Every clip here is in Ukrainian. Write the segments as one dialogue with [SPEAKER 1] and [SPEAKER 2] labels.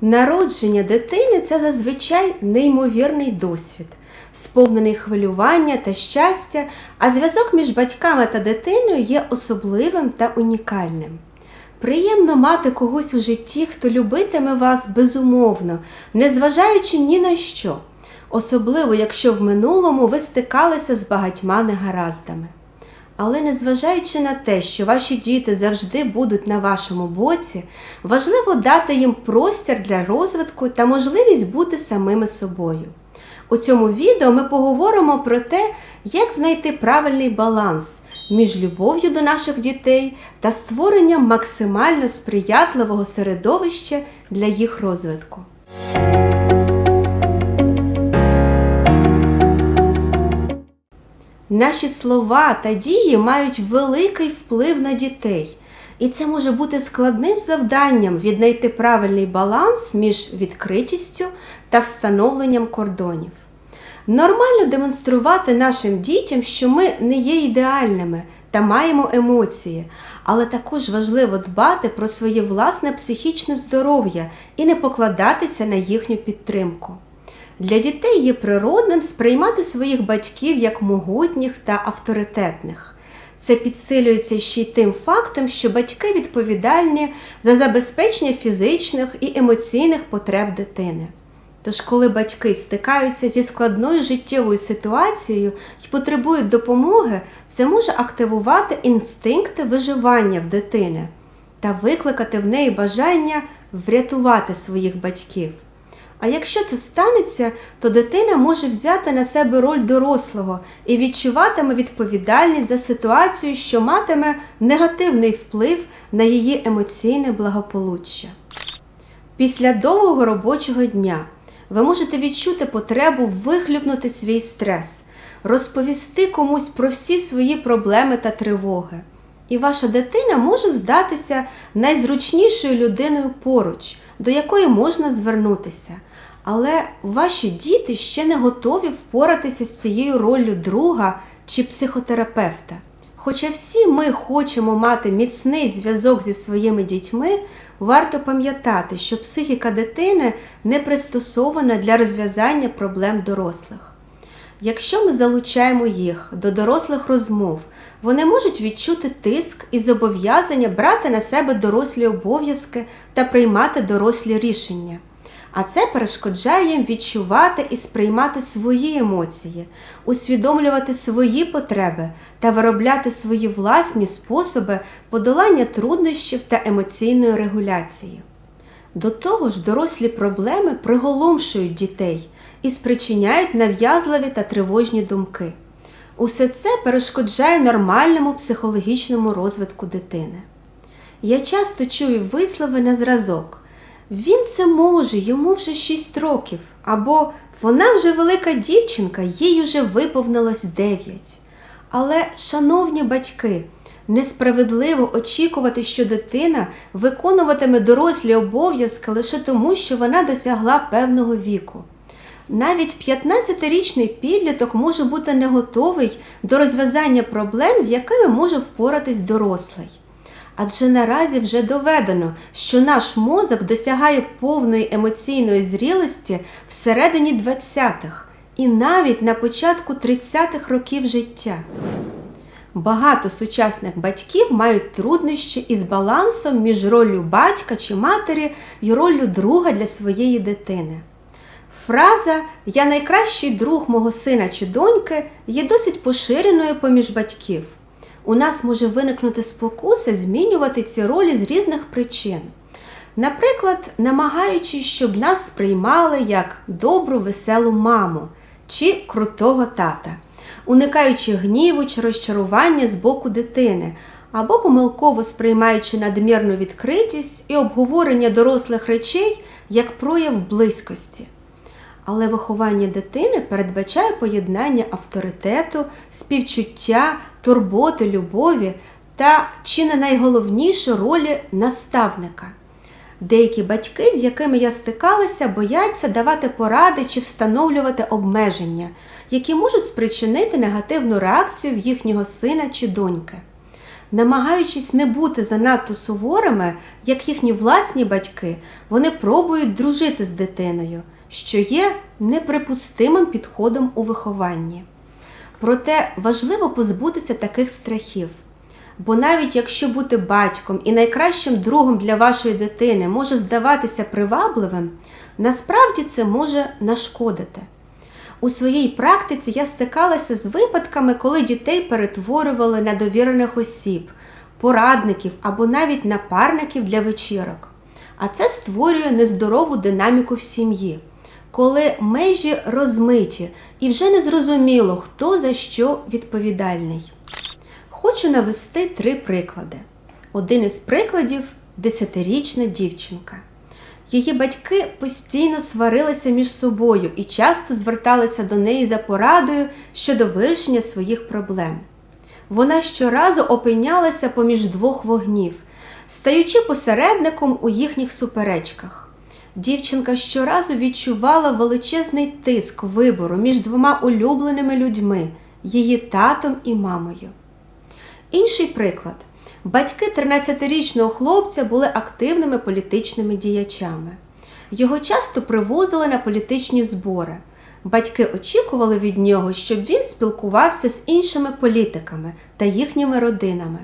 [SPEAKER 1] Народження дитини це зазвичай неймовірний досвід, сповнений хвилювання та щастя, а зв'язок між батьками та дитиною є особливим та унікальним. Приємно мати когось у житті, хто любитиме вас безумовно, незважаючи ні на що, особливо якщо в минулому ви стикалися з багатьма негараздами. Але незважаючи на те, що ваші діти завжди будуть на вашому боці, важливо дати їм простір для розвитку та можливість бути самими собою. У цьому відео ми поговоримо про те, як знайти правильний баланс між любов'ю до наших дітей та створенням максимально сприятливого середовища для їх розвитку. Наші слова та дії мають великий вплив на дітей, і це може бути складним завданням віднайти правильний баланс між відкритістю та встановленням кордонів. Нормально демонструвати нашим дітям, що ми не є ідеальними та маємо емоції, але також важливо дбати про своє власне психічне здоров'я і не покладатися на їхню підтримку. Для дітей є природним сприймати своїх батьків як могутніх та авторитетних. Це підсилюється ще й тим фактом, що батьки відповідальні за забезпечення фізичних і емоційних потреб дитини. Тож, коли батьки стикаються зі складною життєвою ситуацією і потребують допомоги, це може активувати інстинкти виживання в дитини та викликати в неї бажання врятувати своїх батьків. А якщо це станеться, то дитина може взяти на себе роль дорослого і відчуватиме відповідальність за ситуацію, що матиме негативний вплив на її емоційне благополуччя. Після довгого робочого дня ви можете відчути потребу вихлюпнути свій стрес, розповісти комусь про всі свої проблеми та тривоги. І ваша дитина може здатися найзручнішою людиною поруч, до якої можна звернутися. Але ваші діти ще не готові впоратися з цією роллю друга чи психотерапевта. Хоча всі ми хочемо мати міцний зв'язок зі своїми дітьми, варто пам'ятати, що психіка дитини не пристосована для розв'язання проблем дорослих. Якщо ми залучаємо їх до дорослих розмов, вони можуть відчути тиск і зобов'язання брати на себе дорослі обов'язки та приймати дорослі рішення. А це перешкоджає їм відчувати і сприймати свої емоції, усвідомлювати свої потреби та виробляти свої власні способи подолання труднощів та емоційної регуляції. До того ж, дорослі проблеми приголомшують дітей і спричиняють нав'язливі та тривожні думки. Усе це перешкоджає нормальному психологічному розвитку дитини. Я часто чую вислови на зразок. Він це може, йому вже 6 років, або вона вже велика дівчинка, їй вже виповнилось 9. Але, шановні батьки, несправедливо очікувати, що дитина виконуватиме дорослі обов'язки лише тому, що вона досягла певного віку. Навіть 15-річний підліток може бути не готовий до розв'язання проблем, з якими може впоратись дорослий. Адже наразі вже доведено, що наш мозок досягає повної емоційної зрілості всередині 20-х і навіть на початку 30-х років життя. Багато сучасних батьків мають труднощі із балансом між роллю батька чи матері і роллю друга для своєї дитини. Фраза Я найкращий друг мого сина чи доньки є досить поширеною поміж батьків. У нас може виникнути спокуса змінювати ці ролі з різних причин. Наприклад, намагаючись, щоб нас сприймали як добру, веселу маму чи крутого тата, уникаючи гніву чи розчарування з боку дитини, або помилково сприймаючи надмірну відкритість і обговорення дорослих речей як прояв близькості. Але виховання дитини передбачає поєднання авторитету, співчуття, турботи, любові та чи не найголовніше ролі наставника. Деякі батьки, з якими я стикалася, бояться давати поради чи встановлювати обмеження, які можуть спричинити негативну реакцію в їхнього сина чи доньки. Намагаючись не бути занадто суворими, як їхні власні батьки, вони пробують дружити з дитиною, що є неприпустимим підходом у вихованні. Проте важливо позбутися таких страхів. Бо навіть якщо бути батьком і найкращим другом для вашої дитини може здаватися привабливим, насправді це може нашкодити. У своїй практиці я стикалася з випадками, коли дітей перетворювали на довірених осіб, порадників або навіть напарників для вечірок. А це створює нездорову динаміку в сім'ї, коли межі розмиті і вже не зрозуміло, хто за що відповідальний. Хочу навести три приклади. Один із прикладів десятирічна дівчинка. Її батьки постійно сварилися між собою і часто зверталися до неї за порадою щодо вирішення своїх проблем. Вона щоразу опинялася поміж двох вогнів, стаючи посередником у їхніх суперечках. Дівчинка щоразу відчувала величезний тиск вибору між двома улюбленими людьми її татом і мамою. Інший приклад. Батьки 13-річного хлопця були активними політичними діячами. Його часто привозили на політичні збори. Батьки очікували від нього, щоб він спілкувався з іншими політиками та їхніми родинами.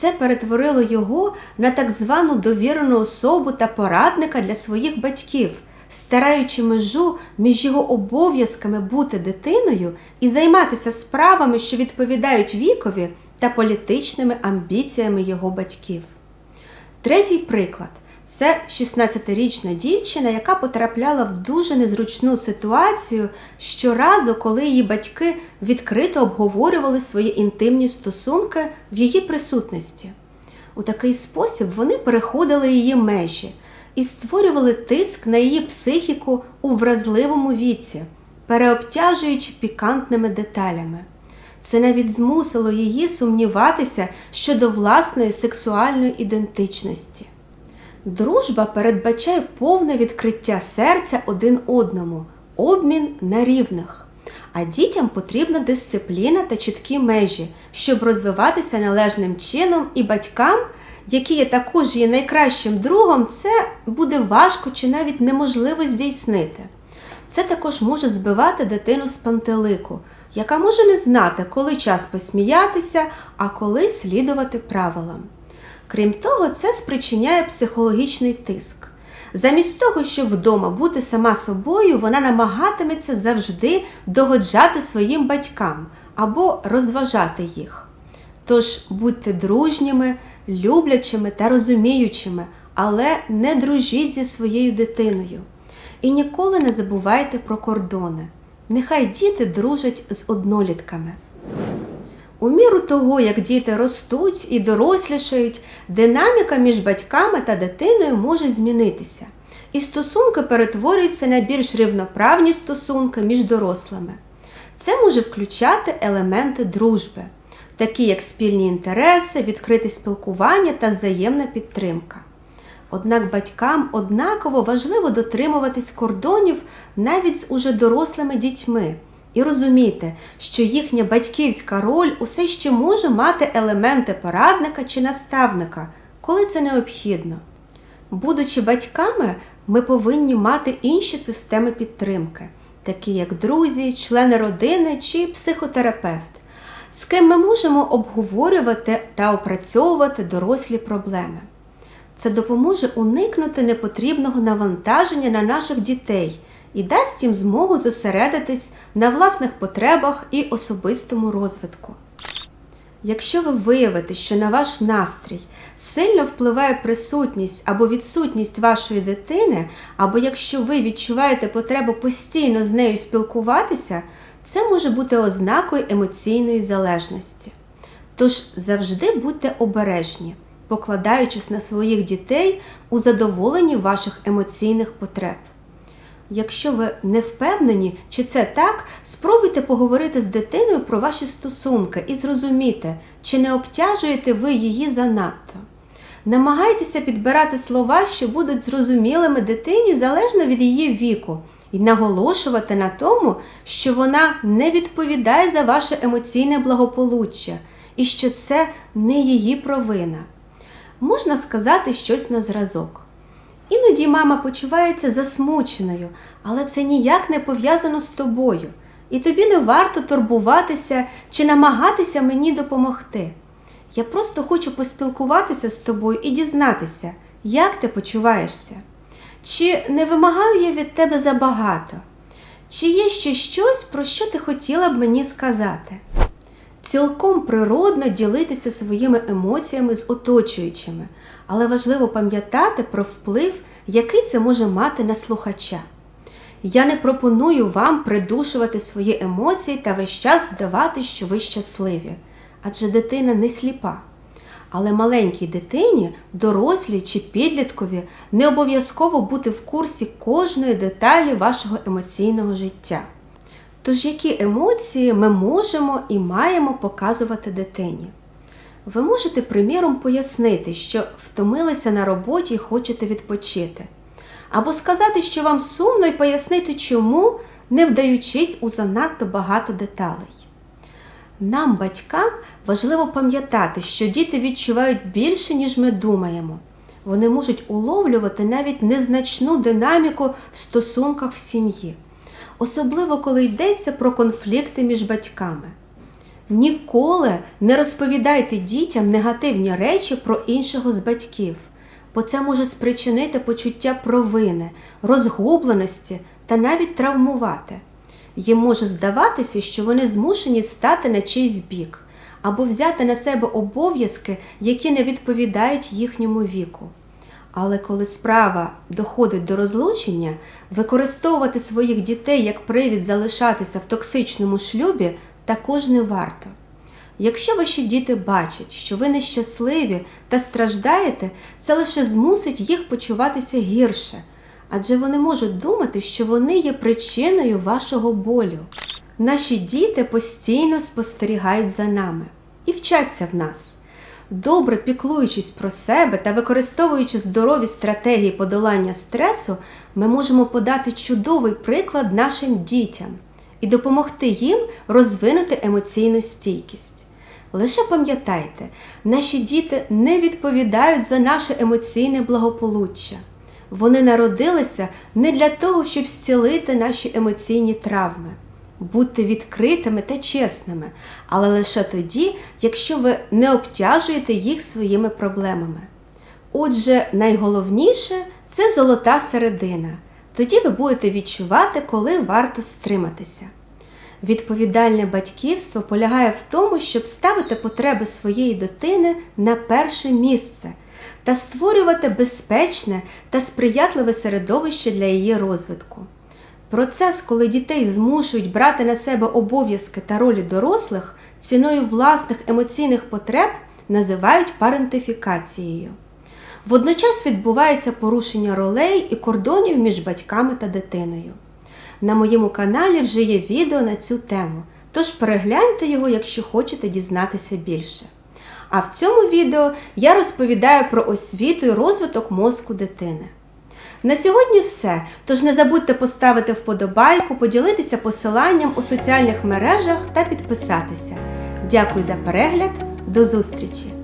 [SPEAKER 1] Це перетворило його на так звану довірену особу та порадника для своїх батьків, стираючи межу між його обов'язками бути дитиною і займатися справами, що відповідають вікові та політичними амбіціями його батьків. Третій приклад це 16-річна дівчина, яка потрапляла в дуже незручну ситуацію щоразу, коли її батьки відкрито обговорювали свої інтимні стосунки в її присутності. У такий спосіб вони переходили її межі і створювали тиск на її психіку у вразливому віці, переобтяжуючи пікантними деталями. Це навіть змусило її сумніватися щодо власної сексуальної ідентичності. Дружба передбачає повне відкриття серця один одному, обмін на рівних. А дітям потрібна дисципліна та чіткі межі, щоб розвиватися належним чином, і батькам, які є також її найкращим другом, це буде важко чи навіть неможливо здійснити. Це також може збивати дитину з пантелику, яка може не знати, коли час посміятися, а коли слідувати правилам. Крім того, це спричиняє психологічний тиск. Замість того, щоб вдома бути сама собою, вона намагатиметься завжди догоджати своїм батькам або розважати їх. Тож будьте дружніми, люблячими та розуміючими, але не дружіть зі своєю дитиною. І ніколи не забувайте про кордони. Нехай діти дружать з однолітками. У міру того, як діти ростуть і дорослішають, динаміка між батьками та дитиною може змінитися, і стосунки перетворюються на більш рівноправні стосунки між дорослими. Це може включати елементи дружби, такі як спільні інтереси, відкрите спілкування та взаємна підтримка. Однак батькам однаково важливо дотримуватись кордонів навіть з уже дорослими дітьми і розуміти, що їхня батьківська роль усе ще може мати елементи порадника чи наставника, коли це необхідно. Будучи батьками, ми повинні мати інші системи підтримки, такі як друзі, члени родини чи психотерапевт, з ким ми можемо обговорювати та опрацьовувати дорослі проблеми. Це допоможе уникнути непотрібного навантаження на наших дітей і дасть їм змогу зосередитись на власних потребах і особистому розвитку. Якщо ви виявите, що на ваш настрій сильно впливає присутність або відсутність вашої дитини, або якщо ви відчуваєте потребу постійно з нею спілкуватися, це може бути ознакою емоційної залежності. Тож завжди будьте обережні покладаючись на своїх дітей у задоволенні ваших емоційних потреб. Якщо ви не впевнені, чи це так, спробуйте поговорити з дитиною про ваші стосунки і зрозуміти, чи не обтяжуєте ви її занадто. Намагайтеся підбирати слова, що будуть зрозумілими дитині залежно від її віку, і наголошувати на тому, що вона не відповідає за ваше емоційне благополуччя і що це не її провина. Можна сказати щось на зразок. Іноді мама почувається засмученою, але це ніяк не пов'язано з тобою, і тобі не варто турбуватися чи намагатися мені допомогти. Я просто хочу поспілкуватися з тобою і дізнатися, як ти почуваєшся. Чи не вимагаю я від тебе забагато? Чи є ще щось, про що ти хотіла б мені сказати? Цілком природно ділитися своїми емоціями з оточуючими, але важливо пам'ятати про вплив, який це може мати на слухача. Я не пропоную вам придушувати свої емоції та весь час вдавати, що ви щасливі, адже дитина не сліпа. Але маленькій дитині, дорослій чи підліткові не обов'язково бути в курсі кожної деталі вашого емоційного життя. Тож, які емоції ми можемо і маємо показувати дитині? Ви можете, приміром, пояснити, що втомилися на роботі і хочете відпочити, або сказати, що вам сумно, і пояснити, чому, не вдаючись у занадто багато деталей. Нам, батькам, важливо пам'ятати, що діти відчувають більше, ніж ми думаємо. Вони можуть уловлювати навіть незначну динаміку в стосунках в сім'ї, особливо коли йдеться про конфлікти між батьками. Ніколи не розповідайте дітям негативні речі про іншого з батьків, бо це може спричинити почуття провини, розгубленості та навіть травмувати. Їм може здаватися, що вони змушені стати на чийсь бік або взяти на себе обов'язки, які не відповідають їхньому віку. Але коли справа доходить до розлучення, використовувати своїх дітей як привід залишатися в токсичному шлюбі також не варто. Якщо ваші діти бачать, що ви нещасливі та страждаєте, це лише змусить їх почуватися гірше, адже вони можуть думати, що вони є причиною вашого болю. Наші діти постійно спостерігають за нами і вчаться в нас. Добре піклуючись про себе та використовуючи здорові стратегії подолання стресу, ми можемо подати чудовий приклад нашим дітям і допомогти їм розвинути емоційну стійкість. Лише пам'ятайте, наші діти не відповідають за наше емоційне благополуччя. Вони народилися не для того, щоб зцілити наші емоційні травми. Будьте відкритими та чесними, але лише тоді, якщо ви не обтяжуєте їх своїми проблемами. Отже, найголовніше це золота середина. Тоді ви будете відчувати, коли варто стриматися. Відповідальне батьківство полягає в тому, щоб ставити потреби своєї дитини на перше місце та створювати безпечне та сприятливе середовище для її розвитку. Процес, коли дітей змушують брати на себе обов'язки та ролі дорослих ціною власних емоційних потреб, називають парентифікацією. Водночас відбувається порушення ролей і кордонів між батьками та дитиною. На моєму каналі вже є відео на цю тему, тож перегляньте його, якщо хочете дізнатися більше. А в цьому відео я розповідаю про освіту і розвиток мозку дитини. На сьогодні все. Тож не забудьте поставити вподобайку, поділитися посиланням у соціальних мережах та підписатися. Дякую за перегляд, до зустрічі!